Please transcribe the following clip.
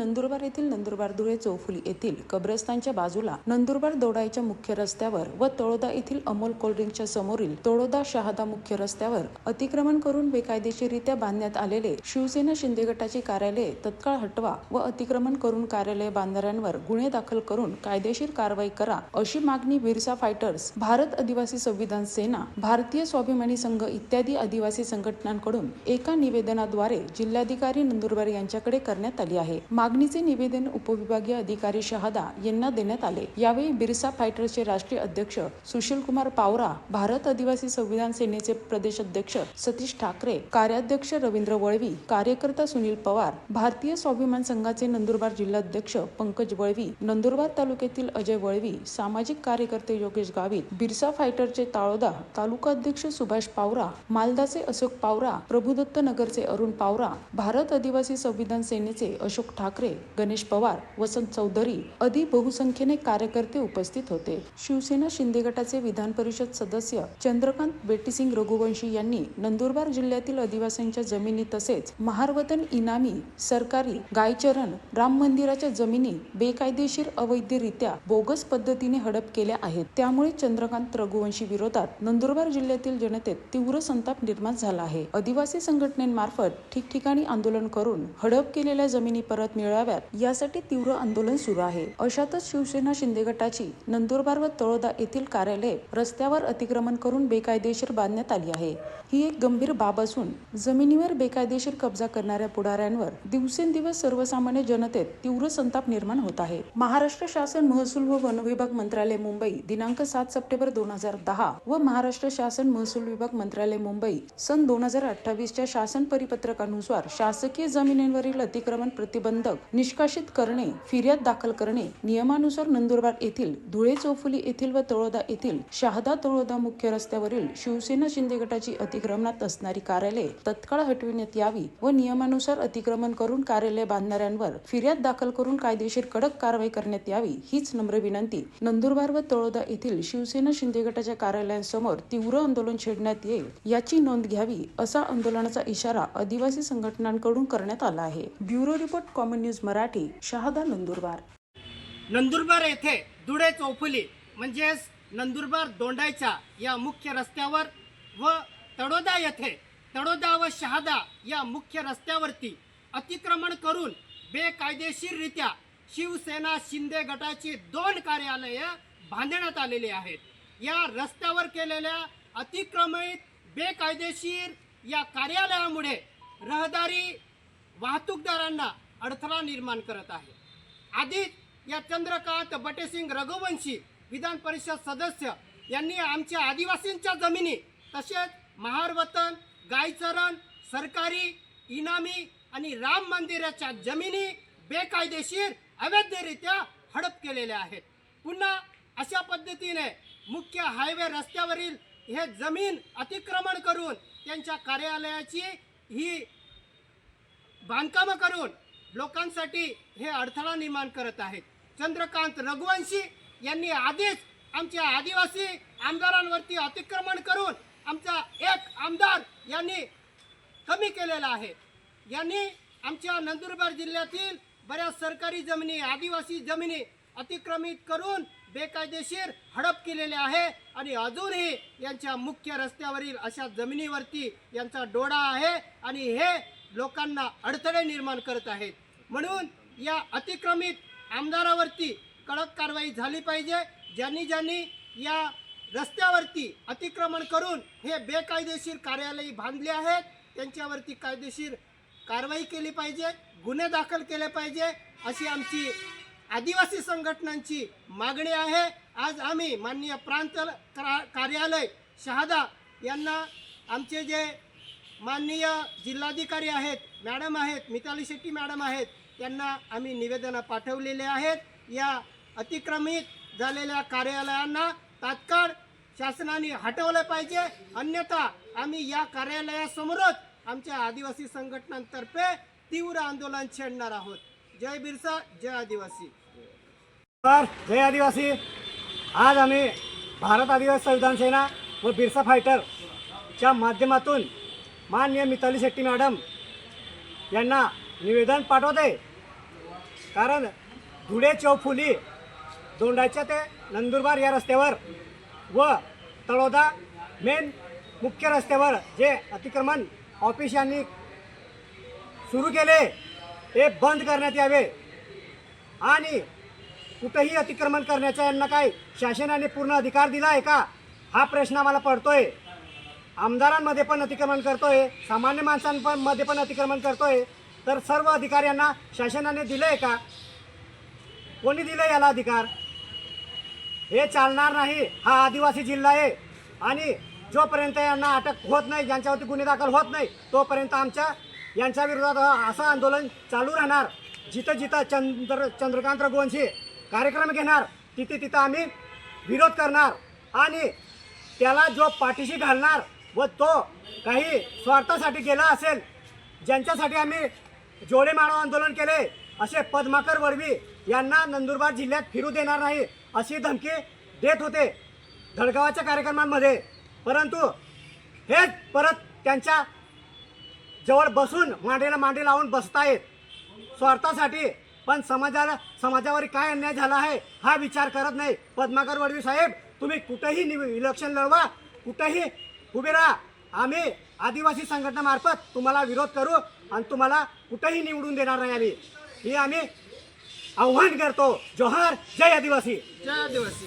नंदुरबार येथील नंदुरबार धुळे चौफुली येथील कब्रस्तानच्या बाजूला नंदुरबार दोडाईच्या मुख्य रस्त्यावर व तळोदा येथील अमोल कोल्ड्रिंकच्या समोरील तळोदा शहादा मुख्य रस्त्यावर अतिक्रमण करून बेकायदेशीरित्या बांधण्यात आलेले शिवसेना शिंदे गटाचे कार्यालय तत्काळ हटवा व अतिक्रमण करून कार्यालय बांधणाऱ्यांवर गुन्हे दाखल करून कायदेशीर कारवाई करा अशी मागणी बिरसा फायटर्स भारत आदिवासी संविधान सेना भारतीय स्वाभिमानी संघ इत्यादी आदिवासी संघटनांकडून एका निवेदनाद्वारे जिल्हाधिकारी नंदुरबार यांच्याकडे करण्यात आली आहे. मागणीचे निवेदन उपविभागीय अधिकारी शहादा यांना देण्यात आले. यावेळी बिरसा फायटर्सचे राष्ट्रीय अध्यक्ष सुशील कुमार पावरा भारत आदिवासी संविधान सेनेचे प्रदेश अध्यक्ष सतीश ठाकरे कार्याध्यक्ष रवींद्र वळवी कार्यकर्ता सुनील पवार भारतीय स्वाभिमान संघाचे नंदुरबार जिल्हाध्यक्ष पंकज वळवी नंदुरबार तालुक्यातील अजय वळवी सामाजिक कार्यकर्ते योगेश गावित बिरसा फायटरचे ताळोदा तालुका अध्यक्ष सुभाष पावरा मालदाचे अशोक पावरा प्रभुदत्त नगरचे अरुण पावरा भारत आदिवासी संविधान सेनेचे अशोक ठाकरे गणेश पवार वसंत चौधरी आदी बहुसंख्येने कार्यकर्ते उपस्थित होते. शिवसेना शिंदे गटाचे विधान परिषद सदस्य चंद्रकांत बेटीसिंग रघुवंशी यांनी नंदुरबार जिल्ह्यातील आदिवासींच्या जमिनी तसेच महारवतन इनामी सरकारी गायचरण राम मंदिराच्या जमिनी बेकायदेशीर अवैधरित्या बोगस पद्धतीने हडप केल्या आहेत. त्यामुळे चंद्रकांत रघुवंशी विरोधात नंदुरबार जिल्ह्यातील जनतेत तीव्र संताप निर्माण झाला आहे. आदिवासी संघटनेमार्फत ठिकठिकाणी आंदोलन करून हडप केलेल्या जमिनी परत मिळाव्यात. यासाठी तीव्र आंदोलन सुरू आहे. अशातच शिवसेना शिंदे गटाची नंदुरबार व तळोदा येथील कार्यालय रस्त्यावर अतिक्रमण करून बेकायदेशीर बांधण्यात आली आहे. ही एक गंभीर बाब असून जमिनीवर बेकायदेशीर कब्जा करणाऱ्या पुढाऱ्यांवर दिवसेंदिवस सर्वसामान्य जनतेत तीव्र संताप निर्माण होत आहे. महाराष्ट्र शासन महसूल व वन विभाग मंत्रालय मुंबई दिनांक सात सप्टेंबर दोन हजार दहा व महाराष्ट्र शासन महसूल विभाग मंत्रालय मुंबई सन दोन हजार अठ्ठावीसच्या शासन परिपत्रकानुसार शासकीय जमिनींवरील अतिक्रमण प्रतिबंध प्रतिबंधक निष्कासित करणे फिर्याद दाखल करणे नियमानुसार नंदुरबार येथील धुळे चौफुली येथील व तळोदा येथील शहादा तळोदा मुख्य रस्त्यावरील शिवसेना शिंदे गटाची अतिक्रमणात असणारी कार्यालये तत्काळ हटविण्यात यावी व नियमानुसार अतिक्रमण करून कार्यालय बांधणाऱ्यांवर फिर्याद दाखल करून कायदेशीर कडक कारवाई करण्यात यावी हीच नम्र विनंती. नंदुरबार व तळोदा येथील शिवसेना शिंदे गटाच्या कार्यालयांसमोर तीव्र आंदोलन छेडण्यात येईल याची नोंद घ्यावी असा आंदोलनाचा इशारा आदिवासी संघटनांकडून करण्यात आला आहे. Bureau report common news Marathi Shahada Nandurbar. Nandurbar येथे धुळे चौफुली म्हणजेच नंदुरबार दोंडायचा या मुख्य रस्त्यावर व तडोदा येथे तडोदा व शहादा या मुख्य रस्त्यावरती अतिक्रमण करून बेकायदेशीररित्या शिवसेना शिंदे गटाची दोन कार्यालये बांधण्यात आलेली आहेत. या रस्त्यावर केलेल्या अतिक्रमित बेकायदेशीर या कार्यालयामुळे रहदारी वाहतूकदारांना अडथळा निर्माण करत आहे. आधीच या चंद्रकांत बटेसिंग रघुवंशी विधान परिषद सदस्य यांनी आमच्या आदिवासींच्या जमिनी तसेच महारवतन गायचरण सरकारी इनामी आणि राम मंदिराच्या जमिनी बेकायदेशीर अवैधरित्या हडप केलेल्या आहेत. पुन्हा अशा पद्धतीने मुख्य हायवे रस्त्यावरील हे जमीन अतिक्रमण करून त्यांच्या कार्यालयाची ही बांधकामं करून लोकांसाठी हे अडथळा निर्माण करत आहेत. चंद्रकांत रघुवंशी यांनी आधीच आमच्या आदिवासी आमदारांवरती अतिक्रमण करून आमचा एक आमदार यांनी कमी केलेला आहे. यांनी आमच्या नंदुरबार जिल्ह्यातील बऱ्याच सरकारी जमिनी आदिवासी जमिनी अतिक्रमित करून बेकायदेशीर हडप केलेले आहे आणि अजूनही यांच्या मुख्य रस्त्यावरील अशा जमिनीवरती यांचा डोळा आहे आणि हे लोकांना अडथळे निर्माण करत आहेत. म्हणून या अतिक्रमित आमदारावरती कडक कारवाई झाली पाहिजे. ज्यांनी ज्यांनी या रस्त्यावरती अतिक्रमण करून हे बेकायदेशीर कार्यालय बांधले आहेत त्यांच्यावरती कायदेशीर कारवाई केली पाहिजे गुन्हे दाखल केले पाहिजे अशी आमची आदिवासी संघटनांची मागणी आहे. आज आम्ही माननीय प्रांत कार्यालय शहादा यांना आमचे जे माननीय जिल्हाधिकारी आहेत मॅडम आहेत मिताली शेट्टी मॅडम आहेत त्यांना आम्ही निवेदनं पाठवलेले आहेत. या अतिक्रमित झालेल्या कार्यालयांना तात्काळ शासनाने हटवलं पाहिजे. अन्यथा आम्ही या कार्यालयासमोरच आमच्या आदिवासी संघटनांतर्फे तीव्र आंदोलन छेडणार आहोत. जय बिरसा जय आदिवासी. जय आदिवासी. आज आम्ही भारत आदिवासी संविधान सेना व बिरसा फायटरच्या माध्यमातून माननीय मिताली शेट्टी मॅडम यांना निवेदन पाठवते. कारण धुळे चौफुली दोंडाच्या ते नंदुरबार या रस्त्यावर व तळोदा मेन मुख्य रस्त्यावर जे अतिक्रमण ऑफिस यांनी सुरू केले ते बंद करण्यात यावे. आणि कुठंही अतिक्रमण करण्याचा यांना काय शासनाने पूर्ण अधिकार दिला आहे का? हा प्रश्न आम्हाला पडतोय. आमदारांमध्ये पण अतिक्रमण करतोय सामान्य माणसांमध्ये पण अतिक्रमण करतोय. तर सर्व अधिकाऱ्यांना शासनाने दिलं आहे का? कोणी दिलं याला अधिकार? हे चालणार नाही. हा आदिवासी जिल्हा आहे. आणि जोपर्यंत यांना अटक होत नाही ज्यांच्यावरती गुन्हे दाखल होत नाही तोपर्यंत आमच्या यांच्या विरोधात असं आंदोलन चालू राहणार. जिथं जिथं चंद्र चंद्रकांत रघुवंशी कार्यक्रम घेणार तिथे तिथं आम्ही विरोध करणार. आणि त्याला जो पाठीशी घालणार व तो काही स्वार्थासाठी गेला असेल ज्यांच्यासाठी आम्ही जोडे मानव आंदोलन केले असे पद्माकर वडवी यांना नंदुरबार जिल्ह्यात फिरू देणार नाही अशी धमकी देत होते धडगावाच्या कार्यक्रमांमध्ये. परंतु हेच परत त्यांच्या जवळ बसून मांडीला मांडी लावून बसतायत. स्वार्थासाठी पण समाजाला समाजावर काय अन्याय झाला आहे हा विचार करत नाही. पद्माकर वडवी साहेब तुम्ही कुठेही निव इलेक्शन लढवा कुठेही उभे राहा. आम्ही आदिवासी संघटनामार्फत तुम्हाला विरोध करू आणि तुम्हाला कुठेही निवडून देणार नाही आम्ही. हे आम्ही आव्हान करतो. जोहार. जय आदिवासी. जय आदिवासी.